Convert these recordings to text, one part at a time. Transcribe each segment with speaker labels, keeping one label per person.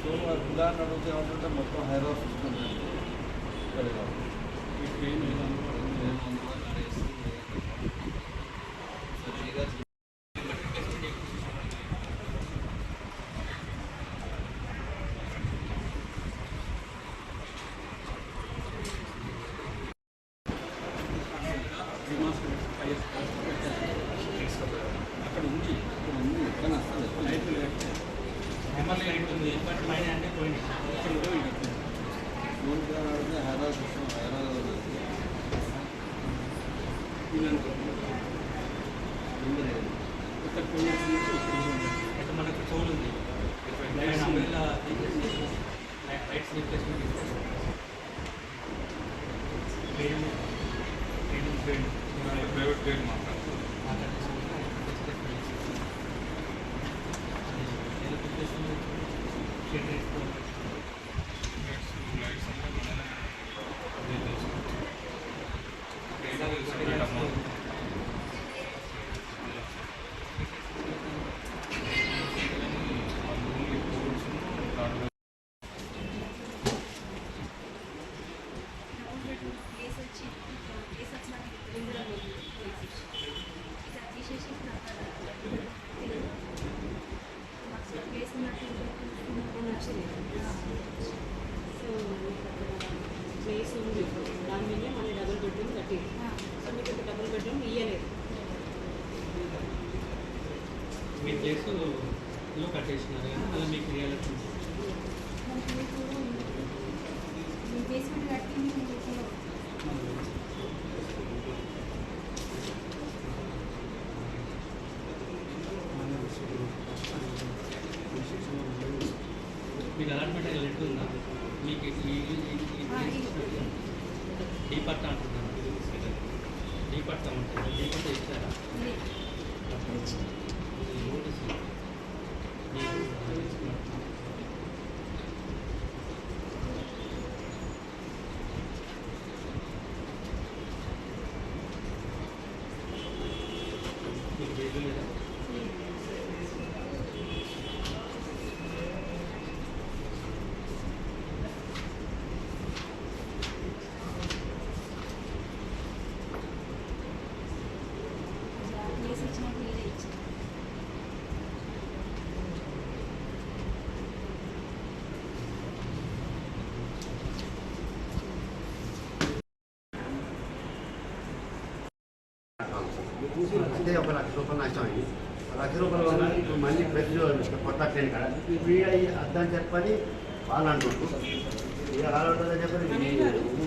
Speaker 1: సోమవారం ఉదాహరణ అడిగితే ఏమంటుంటే మొత్తం హైదరాబాద్ సిస్టమ్
Speaker 2: ఈ ట్రైన్ అక్కడ ఉంది ఇక్కడ ఉంది లైట్
Speaker 3: లైట్ ఉంది బట్ పైన అంటే పోయింది.
Speaker 2: ఇక్కడ
Speaker 1: హైదరాబాద్ హైదరాబాద్
Speaker 2: నుంచి
Speaker 3: మనకు చోల్ ఉంది. లైట్స్ రీప్లేస్మెంట్
Speaker 4: ప్రైవేట్ ట్రైన్ మాట్లాడుతుంది లైట్స్
Speaker 5: మీకు
Speaker 3: రియాలిటీ
Speaker 5: మీ మీకు
Speaker 3: అలాట్మెంట్ లెటర్ ఉందా మీకు ఈ డీ పట్టా అంటున్నాను డీ పట్టా ఉంటుంది డీ పట్టా ఇచ్చారా ఈ నోటీస్ మీకు మీకు డేట్ లేదా
Speaker 5: కేసు వచ్చినాక మీరే ఇచ్చారు
Speaker 6: అంటే ఒక లక్ష రూపాయలు నష్టం అయింది లక్ష రూపాయల వల్ల ఇప్పుడు మళ్ళీ ఫ్రెష్ కొత్త ట్రైన్ కాడ ఫ్రీ అయ్యి అద్దని చెప్పని వాళ్ళు అంటున్నారు ఇక అలా చెప్పని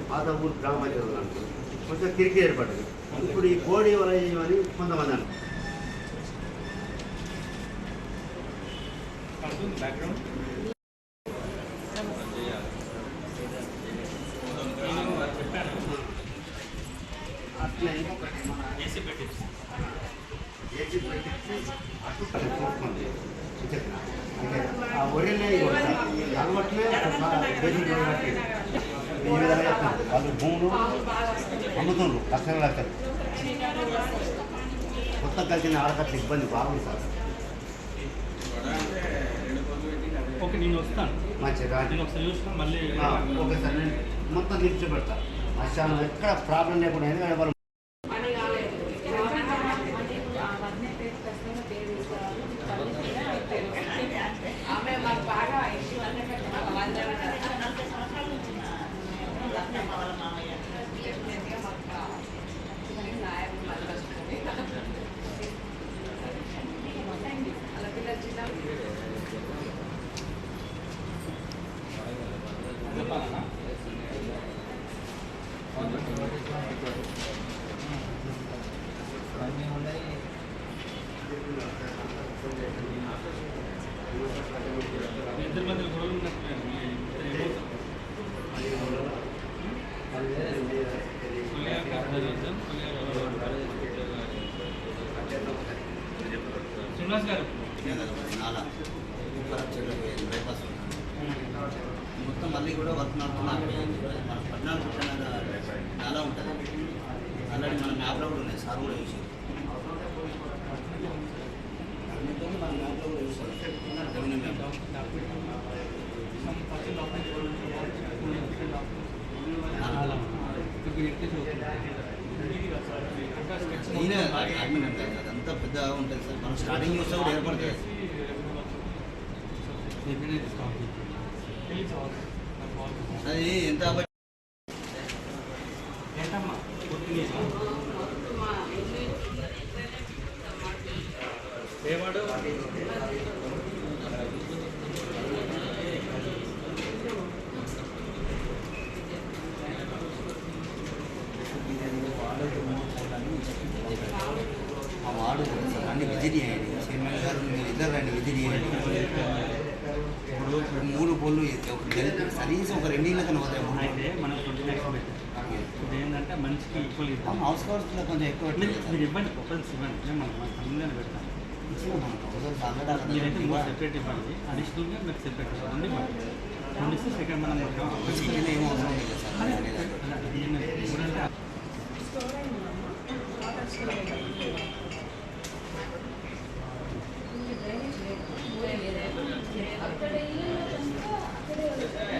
Speaker 6: పాత ఊరు గ్రామ పంచాయతీ అంటున్నారు అంటారు కొంచెం కిరికి ఏర్పడింది ఇప్పుడు ఈ కోడి వలయం అని కొంతమంది అంటారు
Speaker 3: బ్యాక్గ్రౌండ్
Speaker 6: ఈ విధంగా వాళ్ళు భూములు అమ్ముతుండ్రు లక్షల లక్షలు కొత్త కలిసిన ఆడకట్ల ఇబ్బంది బాగుంది సార్
Speaker 3: ఓకే నేను వస్తాను.
Speaker 6: మంచిగా.
Speaker 3: నేను ఒకసారి చూసిన మళ్ళీ
Speaker 6: ఓకే సార్ నేను మొత్తం తీర్చి పెడతా మధ్యాహ్నం ఎక్కడ ప్రాబ్లం లేకుండా ఎందుకంటే
Speaker 3: సుల్లాస్ గారు
Speaker 6: నాలా బైపాస్ మొత్తం మళ్ళీ కూడా వర్క్ నడుపుతున్నారు మన పద్నాలుగు నాలా ఉంటుంది అలాంటి మన మ్యాప్లో కూడా ఉన్నాయి సార్ కూడా చూసి అదంతా పెద్దగా ఉంటుంది సార్. మనం స్టార్టింగ్ చూస్తే కూడా ఏర్పడుతుంది అది ఎంత
Speaker 3: ఏంటమ్మా?
Speaker 6: విజిట్ చేయండి చైర్మన్ గారు మీరు ఇద్దరు రండి విజిట్ చేయండి ఇప్పుడు మూడు పొల్లు కనీసం ఒక రెండు ఇళ్ళ కన్నా పోతాయి మూడు
Speaker 3: అయితే మనం ట్వంటీ ల్యాక్స్ పెట్టాం ఇప్పుడు ఏంటంటే మనిషికి ఈక్వల్ ఇద్దాం
Speaker 6: హౌస్ కొంచెం ఎక్కువ
Speaker 3: మీరు ఇవ్వండి ప్రొఫైల్స్ ఇవ్వండి మన తమిళనాడు పెడతాం మీరైతే మూడు. సెపరేట్ ఇవ్వండి అడిషనల్గా మీరు సెపరేట్ ఇవ్వండి మనం
Speaker 6: అవసరం లేదు సార్
Speaker 3: అదే,
Speaker 6: అనేది.
Speaker 3: అదే, ఈయన మూడంటే
Speaker 4: స్టోర్ అయిందమ్మా వాటర్ స్టోర్ అయింది డ్రైనేజ్ లేదు
Speaker 1: అక్కడ ఇల్లు కనుక అక్కడే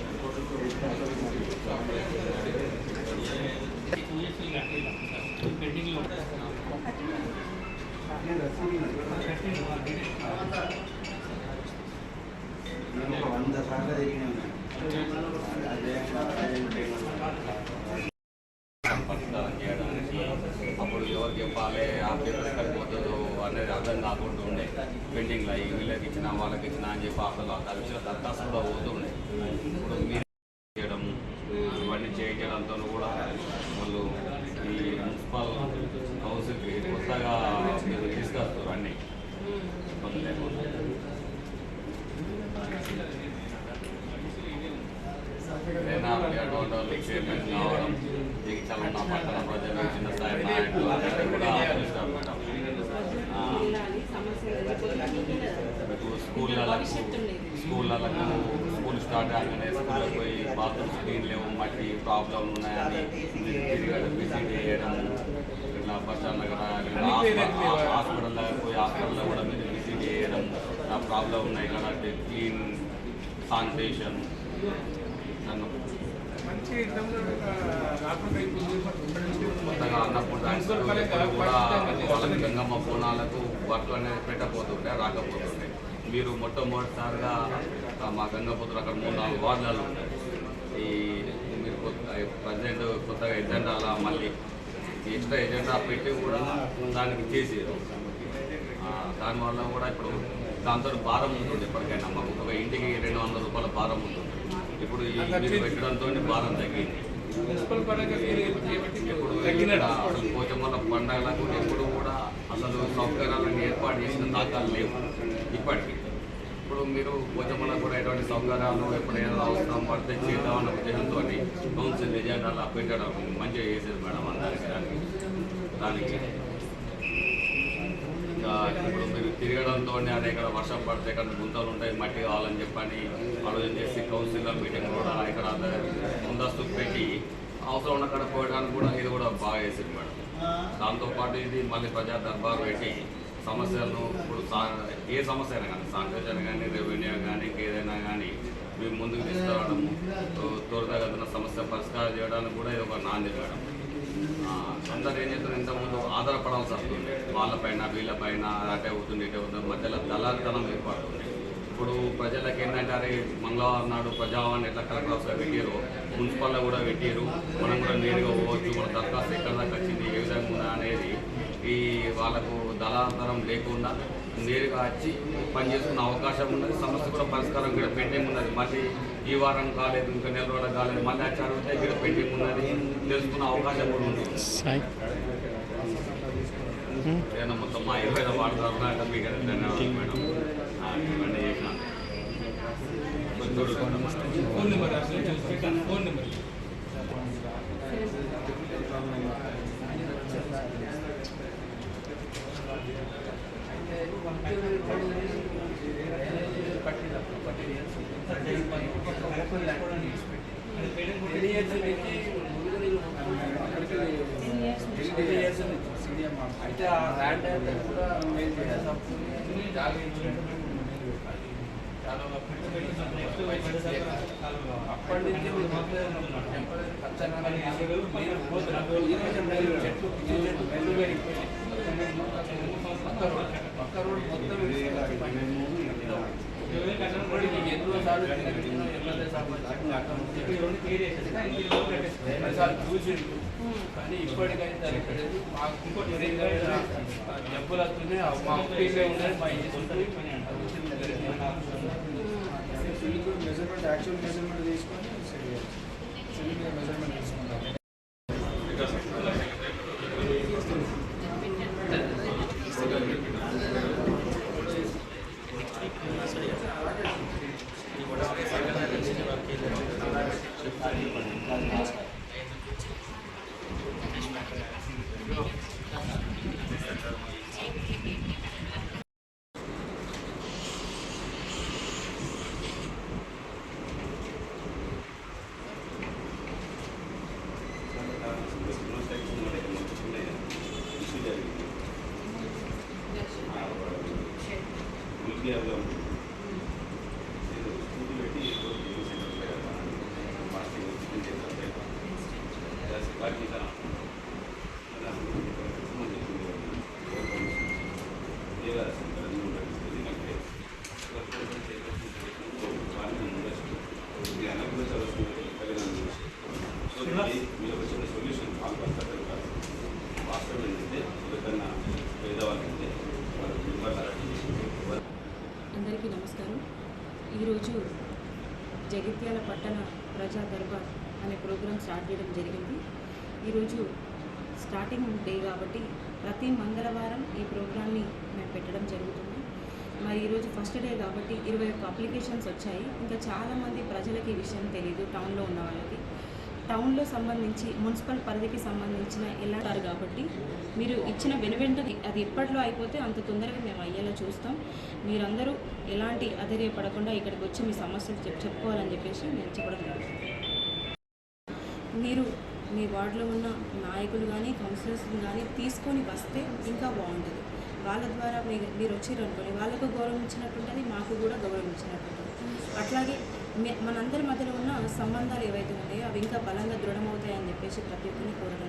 Speaker 3: పెండింగ్లో
Speaker 6: వంద సార్లు తిరిగినాం
Speaker 7: పరిష్కారం చేయడానికి అప్పుడు ఎవరికి చెప్పాలి ఆ పేపర్ ఎక్కడికి పోతుందో అనేది అర్థం కాకుండా ఉండే పెండింగ్లో ఈ వీళ్ళకి ఇచ్చిన వాళ్ళకి ఇచ్చిన అని చెప్పి అసలు ఆ విషయం దరఖాస్తు కూడా పోతుండే ఇప్పుడు మీరు చేయడం ఇవన్నీ చేయించడంతో కూడా వాళ్ళు ఈ మున్సిపల్ హౌస్కి కొత్తగా మీరు తీసుకొస్తారు అన్నీ ఇబ్బంది లేకుండా ఏదైనా అటువంటి వాళ్ళకి చైర్మన్ కావడం జగిత్యాల పట్టణ ప్రజలు చిన్న స్థాయి నాయకులు అందరికీ కూడా ఆహ్వానిస్తారు మేడం మీకు స్కూళ్ళకు స్కూళ్ళకు స్కూల్ స్టార్ట్ కాగానే స్కూల్లో పోయి బాత్రూమ్స్ క్లీన్ లేవు మట్టి ప్రాబ్లం ఉన్నాయని విజిట్ చేయడం ఇట్లా బస్ స్టాండ్ దగ్గర హాస్పిటల్ దగ్గర పోయి హాస్పిటల్లో కూడా మీరు విజిట్ చేయడం నా ప్రాబ్లం ఉన్నాయి కదా క్లీన్ శానిటేషన్ నన్ను కొత్తగా అన్నప్పుడు కూడా వాళ్ళకి గంగమ్మ బోనాలకు వర్క్ అనేది పెట్టకపోతుంటే రాకపోతుండే మీరు మొట్టమొదటిసారిగా మా గంగపుత్రులు అక్కడ మూడు నాలుగు వార్డులలో ఉంటాయి ఈ మీరు కొత్త ప్రజెంట్ కొత్తగా ఎజెండా అలా మళ్ళీ ఎక్స్ట్రా ఎజెండా పెట్టి కూడా దానికి చేసేది దానివల్ల కూడా ఇప్పుడు దాంతో భారం ఉంటుంది ఎప్పటికైనా. మాకు ఒక ఇంటికి రెండు వందల రూపాయల భారం ఉంటుంది. ఇప్పుడు పెట్టడంతో భారం తగ్గింది.
Speaker 8: మున్సిపల్ చేపట్టి
Speaker 7: ఇప్పుడు పోచమ్మల పండగలకు ఎప్పుడు కూడా అసలు సౌకర్యాలను ఏర్పాటు చేసిన దాఖలు లేవు ఇప్పటికీ. ఇప్పుడు మీరు పోచమ్మల కూడా ఎటువంటి సౌకర్యాలు ఎప్పుడైనా అవసరం పడితే చేద్దామన్న ఉద్దేశంతో కౌన్సిల్ ఎజెండాలు పెట్టడం మంచిగా చేసేది మేడం అందరికి. దానికి దానికి ఇప్పుడు మీరు తిరగడంతో అదే ఇక్కడ వర్షం పడితే ఇక్కడ గుంతలు ఉంటాయి మట్టి కావాలని చెప్పని ఆలోచన చేసి కౌన్సిల్లో మీటింగ్ కూడా ఇక్కడ ముందస్తు పెట్టి అవసరం ఉన్న కడ పోయడానికి కూడా ఇది కూడా బాగా వేసింది మేడం. దాంతోపాటు ఇది మళ్ళీ ప్రజా దర్బార్ పెట్టి సమస్యలను ఇప్పుడు ఏ సమస్య అయినా కానీ శానిటేషన్ కానీ రెవెన్యూ కానీ ఏదైనా కానీ మేము ముందుకు తీసుకురావడము తో- త్వరితగతిన సమస్య పరిష్కారం చేయడానికి కూడా ఇది ఒక నాంది మేడం. అందరూ ఏం చేస్తారు? ఇంతకుముందు ఆధారపడాల్సి వస్తుంది వాళ్ళపైన వీళ్ళపైన అటే అవుతుంది ఇటే అవుతుంది. మధ్యలో దళారితనం ఏర్పడుతుంది ఇప్పుడు ప్రజలకు ఏంటంటే అరే మంగళవారం నాడు ప్రజావాణి ఎట్లా కలెక్టర్ ఆఫీస్లో పెట్టారు మున్సిపల్లో కూడా పెట్టారు మనం కూడా నేరుగా పోవచ్చు. మన దరఖాస్తు ఎక్కడ దాకా వచ్చింది? ఏ విధంగా ఉందా అనేది ఈ వాళ్ళకు దళాంతరం లేకుండా నేరుగా వచ్చి పనిచేసుకునే అవకాశం ఉన్నది. సమస్య కూడా పరిష్కారం ఇక్కడ పెండింగ్ ఉన్నది. మళ్ళీ ఈ వారం కాలేదు ఇంకా నెల రోజులు కాలేదు. మళ్ళీ వచ్చి అడిగితే ఇక్కడ పెండింగ్ ఉన్నది. తెలుసుకునే అవకాశం కూడా ఉంది. ఏదైనా మొత్తం మా ఇరవై అయితే మీకు ధన్యవాదాలు మేడం. ఆ, ఇవన్నీ
Speaker 8: అయితే ఆ ల్యాండ్ అంటే కూడా మెయిన్ చేయాలి జాగా ఇచ్చినట్టు అప్పటి నుంచి మీరు మొదలే ఉన్నాం. టెంపరీ పచ్చగా నీరు పోతున్నారు. ఈ రోజు నీరు చెట్లు ఈ చెట్లు మెల్లు పెరిగిపోయి పక్క రోడ్ పక్క రోడ్ మొత్తం ఇప్పటికి ఎన్నో సార్లు తిరిగిన ఎమ్మెల్యే సార్లు వచ్చి కానీ ఇప్పటికైతే జరగలేదు మాకు ఇంకోటి డబ్బులు వస్తున్నాయి. మా ఒక్కటే ఉన్నాయి మా ఇంటి
Speaker 9: మెజర్మెంట్ యాక్చువల్ మెజర్మెంట్ తీసుకొని మెజర్మెంట్
Speaker 4: ఈరోజు జగిత్యాల పట్టణ ప్రజా దర్బార్ అనే ప్రోగ్రాం స్టార్ట్ చేయడం జరిగింది. ఈరోజు స్టార్టింగ్ డే కాబట్టి ప్రతి మంగళవారం ఈ ప్రోగ్రామ్ని మేము పెట్టడం జరుగుతుంది. మరి ఈరోజు ఫస్ట్ డే కాబట్టి ఇరవై ఒక్క అప్లికేషన్స్ వచ్చాయి. ఇంకా చాలామంది ప్రజలకి ఈ విషయం తెలియదు టౌన్లో ఉన్న వాళ్ళకి. టౌన్లో సంబంధించి మున్సిపల్ పరిధికి సంబంధించిన ఎలా కాబట్టి మీరు ఇచ్చిన వెనువెంటది అది ఎప్పట్లో అయిపోతే అంత తొందరగా మేము అయ్యేలా చూస్తాం. మీరందరూ ఎలాంటి అధైర్యపడకుండా ఇక్కడికి వచ్చి మీ సమస్యలు చెప్ చెప్పుకోవాలని చెప్పేసి నేను చెప్పడం జరుగుతుంది. మీరు మీ వార్డులో ఉన్న నాయకులు కానీ కౌన్సిలర్స్ కానీ తీసుకొని వస్తే ఇంకా బాగుంటుంది. వాళ్ళ ద్వారా మీరు మీరు వచ్చారు అనుకోండి వాళ్ళకు గౌరవం ఇచ్చినట్టు మాకు కూడా గౌరవం ఇచ్చినట్టు అట్లాగే మే- మనందరి మధ్యలో ఉన్న సంబంధాలు ఏవైతే ఉన్నాయో అవి ఇంకా బలంగా దృఢమవుతాయని చెప్పేసి ప్రతి ఒక్కరిని కోరడం